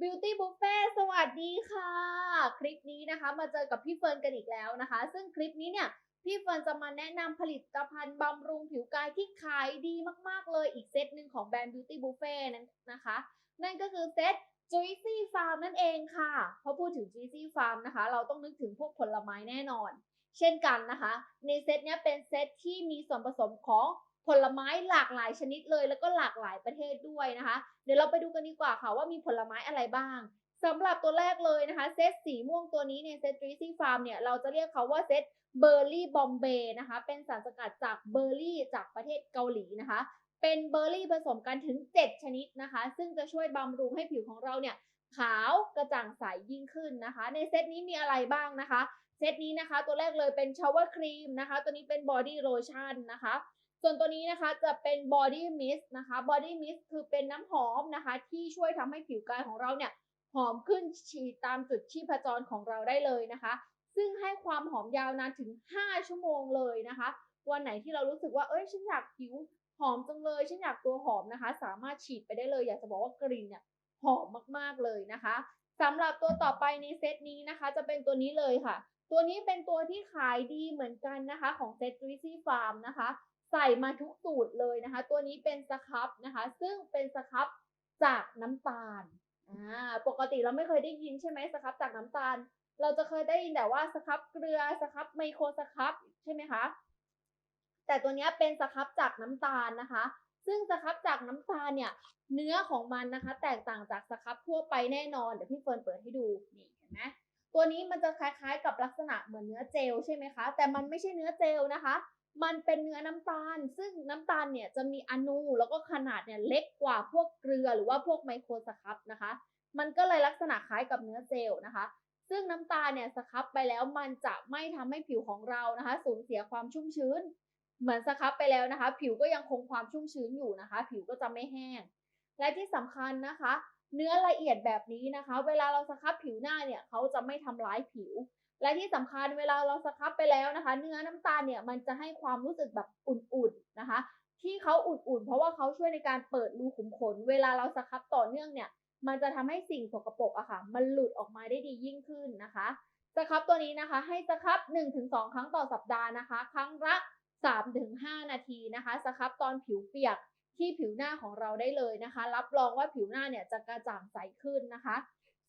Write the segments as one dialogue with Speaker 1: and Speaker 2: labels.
Speaker 1: Beauty Buffet สวัสดีค่ะ คลิปนี้นะคะมาเจอกับพี่เฟิร์นกันอีกแล้วนะคะ ซึ่งคลิปนี้เนี่ยพี่เฟิร์นจะมาแนะนำผลิตภัณฑ์บำรุงผิวกายที่ขายดีมากๆเลยอีกเซตหนึ่งของแบรนด์ Beauty Buffet นั้นนะคะ นั่นก็คือเซต Juicy Farm นั่นเองค่ะพอพูดถึง Juicy Farm นะคะ เราต้องนึกถึงพวกผลไม้แน่นอน เช่นกันนะคะ ในเซตเนี้ยเป็นเซตที่มีส่วนผสมของ ผลไม้หลากหลายชนิดเลย แล้วก็หลากหลายประเทศด้วยนะคะ เดี๋ยวเราไปดูกันดีกว่าค่ะว่ามีผลไม้อะไรบ้างสำหรับตัวแรกเลยนะคะเซตสีม่วงตัวนี้เนี่ยเซต Juicy Farm เนี่ยเราจะเรียกเขาว่าเซตเบอร์รี่บอมเบย์นะคะ เป็นสารสกัดจากเบอร์รี่จากประเทศเกาหลีนะคะ เป็นเบอร์รี่ผสมกันถึง 7 ชนิดนะคะ ซึ่งจะช่วยบำรุงให้ผิวของเราเนี่ยขาวกระจ่างใสยิ่งขึ้นนะคะ ในเซตนี้มีอะไรบ้างนะคะ เซตนี้นะคะตัวแรกเลยเป็นชาวเวอร์ครีมนะคะ ตัวนี้เป็นบอดี้โลชั่นนะคะ ส่วนตัวนี้นะคะจะเป็นบอดี้มิสนะคะบอดี้มิสคือเป็นน้ำหอมนะคะ ที่ช่วยทำให้ผิวกายของเราเนี่ยหอมขึ้นฉีดตามจุดชีพจรของเราได้เลยนะคะ ซึ่งให้ความหอมยาวนานถึง 5 ชั่วโมงเลยนะคะ วันไหนที่เรารู้สึกว่าเอ้ยฉันอยากผิวหอมจังเลยฉันอยากตัวหอมนะคะ สามารถฉีดไปได้เลย อยากจะบอกว่ากลิ่นเนี่ยหอมมากๆเลยนะคะสำหรับตัวต่อไปในเซตนี้นะคะ จะเป็นตัวนี้เลยค่ะ ตัวนี้เป็นตัวที่ขายดีเหมือนกันนะคะ ของเซต Juicy Farm นะคะ ใส่มาทุกสูตรเลยนะคะ ตัวนี้เป็นสครับนะคะ ซึ่งเป็นสครับจากน้ำตาลอ่าปกติเราไม่เคยได้ยินใช่ไหมสครับจากน้ำตาล เราจะเคยได้ยินแต่ว่าสครับเกลือสครับไมโครสครับใช่ไหมคะแต่ตัวนี้เป็นสครับจากน้ำตาลนะคะ ซึ่งสครับจากน้ำตาลเนี่ย เนื้อของมันนะคะ แตกต่างจากสครับทั่วไปแน่นอนเดี๋ยวพี่เฟิร์นเปิดให้ดูนี่เห็นไหมตัวนี้มันจะคล้ายๆ กับลักษณะเหมือนเนื้อเจลใช่ไหมคะ แต่มันไม่ใช่เนื้อเจลนะคะ มันเป็นเนื้อน้ำตาล ซึ่งน้ำตาลเนี่ยจะมีอนูแล้วก็ขนาดเนี่ยเล็กกว่าพวกเกลือหรือว่าพวกไมโครสครับนะคะ มันก็เลยลักษณะคล้ายกับเนื้อเจลนะคะ ซึ่งน้ำตาลเนี่ยสครับไปแล้วมันจะไม่ทำให้ผิวของเรานะคะ สูญเสียความชุ่มชื้น เหมือนสครับไปแล้วนะคะ ผิวก็ยังคงความชุ่มชื้นอยู่นะคะ ผิวก็จะไม่แห้ง และที่สำคัญนะคะ เนื้อละเอียดแบบนี้นะคะ เวลาเราสครับผิวหน้าเนี่ยเขาจะไม่ทำร้ายผิว และที่สำคัญเวลาเราสครับไปแล้วนะคะ เนื้อน้ำตาลเนี่ยมันจะให้ความรู้สึกแบบอุ่นๆนะคะ ที่เขาอุ่นๆ เพราะว่าเขาช่วยในการเปิดรูขุมขน เวลาเราสครับต่อเนื่องเนี่ยมันจะทำให้สิ่งสกปรกอะค่ะ มันหลุดออกมาได้ดียิ่งขึ้นนะคะสครับตัวนี้นะคะ ให้สครับ 1-2 ครั้งต่อสัปดาห์นะคะ ครั้งละ 3-5 นาทีนะคะสครับตอนผิวเปียกที่ผิวหน้าของเราได้เลยนะคะ รับรองว่าผิวหน้าเนี่ยจะกระจ่างใสขึ้นนะคะ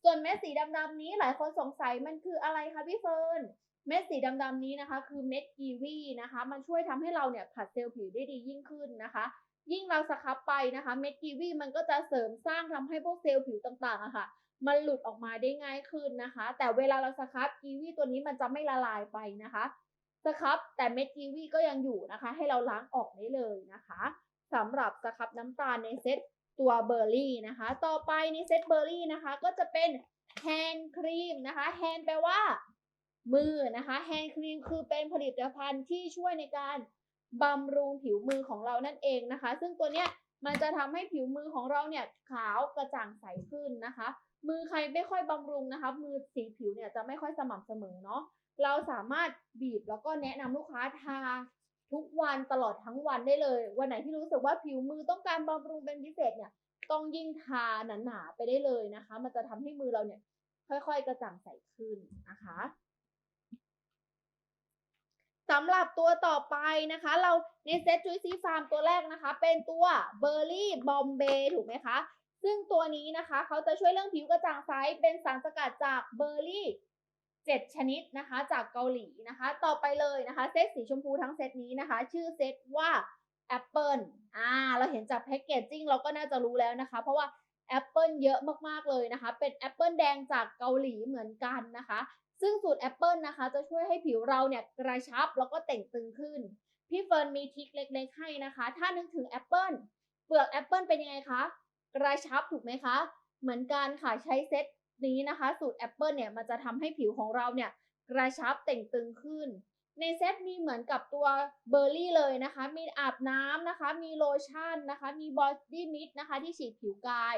Speaker 1: ส่วนเม็ดสีดำๆนี้หลายคนสงสัยมันคืออะไรคะพี่เฟิร์นเม็ดสีดำๆนี้นะคะ คือเม็ดกีวีนะคะ มันช่วยทำให้เราเนี่ยผัดเซลล์ผิวได้ดียิ่งขึ้นนะคะ ยิ่งเราสครับไปนะคะ เม็ดกีวีมันก็จะเสริมสร้างทำให้พวกเซลล์ผิวต่างๆอะค่ะ มันหลุดออกมาได้ง่ายขึ้นนะคะ แต่เวลาเราสครับกีวีตัวนี้มันจะไม่ละลายไปนะคะสครับแต่เม็ดกีวีก็ยังอยู่นะคะ ให้เราล้างออกได้เลยนะคะสำหรับสครับน้ำตาลในเซต ตัวเบอร์รี่นะคะ ต่อไปในเซตเบอร์รี่นะคะก็จะเป็นแฮนด์ครีมนะคะแฮนด์แปลว่า มือนะคะแฮนด์ครีมคือเป็นผลิตภัณฑ์ที่ช่วยในการบำรุงผิวมือของเรานั่นเองนะคะ ซึ่งตัวเนี้ยมันจะทำให้ผิวมือของเราเนี่ยขาวกระจ่างใสขึ้นนะคะ มือใครไม่ค่อยบำรุงนะคะ มือสีผิวเนี่ยจะไม่ค่อยสม่ำเสมอเนาะเราสามารถบีบแล้วก็แนะนำลูกค้าทา ทุกวันตลอดทั้งวันได้เลย วันไหนที่รู้สึกว่าผิวมือต้องการบำรุงเป็นพิเศษเนี่ยต้องยิ่งทาหนาๆไปได้เลยนะคะ มันจะทำให้มือเราเนี่ยค่อยๆ กระจ่างใสขึ้นนะคะสำหรับตัวต่อไปนะคะ เราในเซต Juicy Farm ตัวแรกนะคะ เป็นตัว Berry Bombay ถูกไหมคะ ซึ่งตัวนี้นะคะ เขาจะช่วยเรื่องผิวกระจ่างใสเป็นสารสกัดจากเบอร์รี่ 7 ชนิดนะคะจากเกาหลีนะคะ ต่อไปเลยนะคะเซตสีชมพูทั้งเซตนี้นะคะ ชื่อเซตว่าแอปเปิลอ่าเราเห็นจากแพคเกจจิ้งเราก็น่าจะรู้แล้วนะคะ เพราะว่าแอปเปิลเยอะมากๆเลยนะคะ เป็นแอปเปิลแดงจากเกาหลีเหมือนกันนะคะ ซึ่งสูตรแอปเปิลนะคะ จะช่วยให้ผิวเราเนี่ยกระชับแล้วก็เต่งตึงขึ้น พี่เฟิร์นมีทิคเล็ก ๆ ให้นะคะ ถ้านึกถึงแอปเปิลเปลือกแอปเปิลเป็นยังไงคะ กระชับถูกไหมคะ เหมือนกันค่ะใช้เซต นี้นะคะ สูตรแอปเปิลเนี่ยมันจะทำให้ผิวของเราเนี่ยกระชับเต่งตึงขึ้น ในเซตมีเหมือนกับตัวเบอร์รี่เลยนะคะ มีอาบน้ำนะคะ มีโลชั่นนะคะ มีบอดี้มิสนะคะที่ฉีดผิวกาย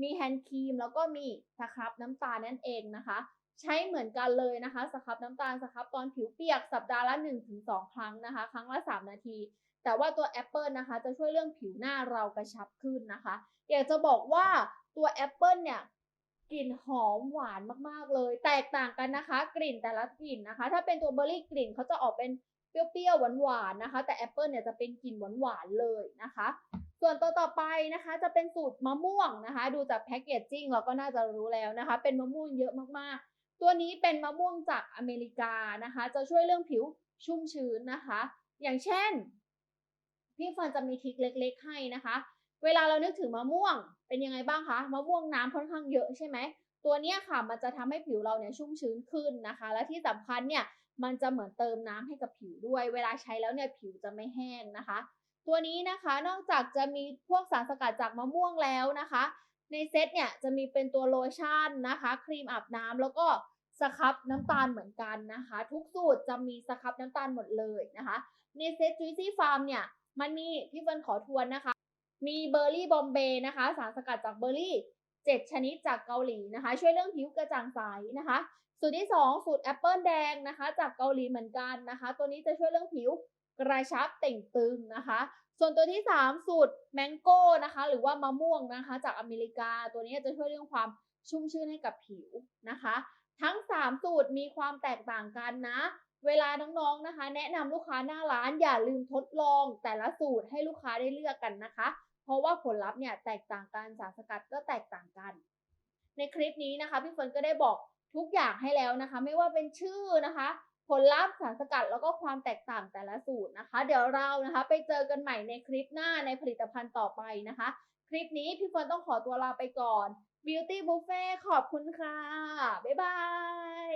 Speaker 1: มีแฮนด์ครีมแล้วก็มีสครับน้ำตาลนั่นเองนะคะ ใช้เหมือนกันเลยนะคะสครับน้ำตาลสครับตอนผิวเปียกสัปดาห์ละ 1-2 ครั้งนะคะ ครั้งละ 3 นาทีแต่ว่าตัวแอปเปิลนะคะจะช่วยเรื่องผิวหน้าเรากระชับขึ้นนะคะ อยากจะบอกว่าตัวแอปเปิลเนี่ย กลิ่นหอมหวานมากๆเลย แตกต่างกันนะคะ กลิ่นแต่ละกลิ่นนะคะ ถ้าเป็นตัวเบอร์รี่กลิ่นเขาจะออกเป็นเปรี้ยวๆหวานๆนะคะ แต่แอปเปิลเนี่ยจะเป็นกลิ่นหวานๆเลยนะคะ ส่วนตัวต่อไปนะคะ จะเป็นสูตรมะม่วงนะคะ ดูจากแพคเกจจิ้งเราก็น่าจะรู้แล้วนะคะ เป็นมะม่วงเยอะมากๆ ตัวนี้เป็นมะม่วงจากอเมริกานะคะ จะช่วยเรื่องผิวชุ่มชื้นนะคะ อย่างเช่นพี่เฟิร์นจะมีทริคเล็ก ๆ ให้นะคะ เวลาเรานึกถึงมะม่วงเป็นยังไงบ้างคะ มะม่วงน้ำค่อนข้างเยอะใช่ไหม ตัวนี้ค่ะมันจะทำให้ผิวเราเนี่ยชุ่มชื้นขึ้นนะคะ และที่สำคัญเนี่ยมันจะเหมือนเติมน้ำให้กับผิวด้วย เวลาใช้แล้วเนี่ยผิวจะไม่แห้งนะคะ ตัวนี้นะคะนอกจากจะมีพวกสารสกัดจากมะม่วงแล้วนะคะ ในเซตเนี่ยจะมีเป็นตัวโลชั่นนะคะ ครีมอาบน้ำแล้วก็สครับน้ำตาลเหมือนกันนะคะ ทุกสูตรจะมีสครับน้ำตาลหมดเลยนะคะ ในเซต Juicy Farm เนี่ยมันมีพี่เฟิร์นขอทวนนะคะ มีเบอร์รี่บอมเบย์นะคะ สารสกัดจากเบอร์รี่ 7 ชนิดจากเกาหลีนะคะ ช่วยเรื่องผิวกระจ่างใสนะคะ สูตรที่ 2 สูตรแอปเปิลแดงนะคะ จากเกาหลีเหมือนกันนะคะ ตัวนี้จะช่วยเรื่องผิวกระชับเต่งตึงนะคะ ส่วนตัวที่ 3 สูตรแมงโก้นะคะ หรือว่ามะม่วงนะคะ จากอเมริกา ตัวนี้จะช่วยเรื่องความชุ่มชื่นให้กับผิวนะคะ ทั้ง 3 สูตรมีความแตกต่างกันนะ เวลาน้องๆนะคะ แนะนำลูกค้าหน้าร้านอย่าลืมทดลองแต่ละสูตรให้ลูกค้าได้เลือกกันนะคะ เพราะว่าผลลัพธ์เนี่ยแตกต่างกันสารสกัดก็แตกต่างกัน ในคลิปนี้นะคะพี่เฟิร์นก็ได้บอกทุกอย่างให้แล้วนะคะ ไม่ว่าเป็นชื่อนะคะ ผลลัพธ์สารสกัดแล้วก็ความแตกต่างแต่ละสูตรนะคะ เดี๋ยวเรานะคะ ไปเจอกันใหม่ในคลิปหน้าในผลิตภัณฑ์ต่อไปนะคะ คลิปนี้พี่เฟิร์นต้องขอตัวลาไปก่อน Beauty Buffet ขอบคุณค่ะ บ๊ายบาย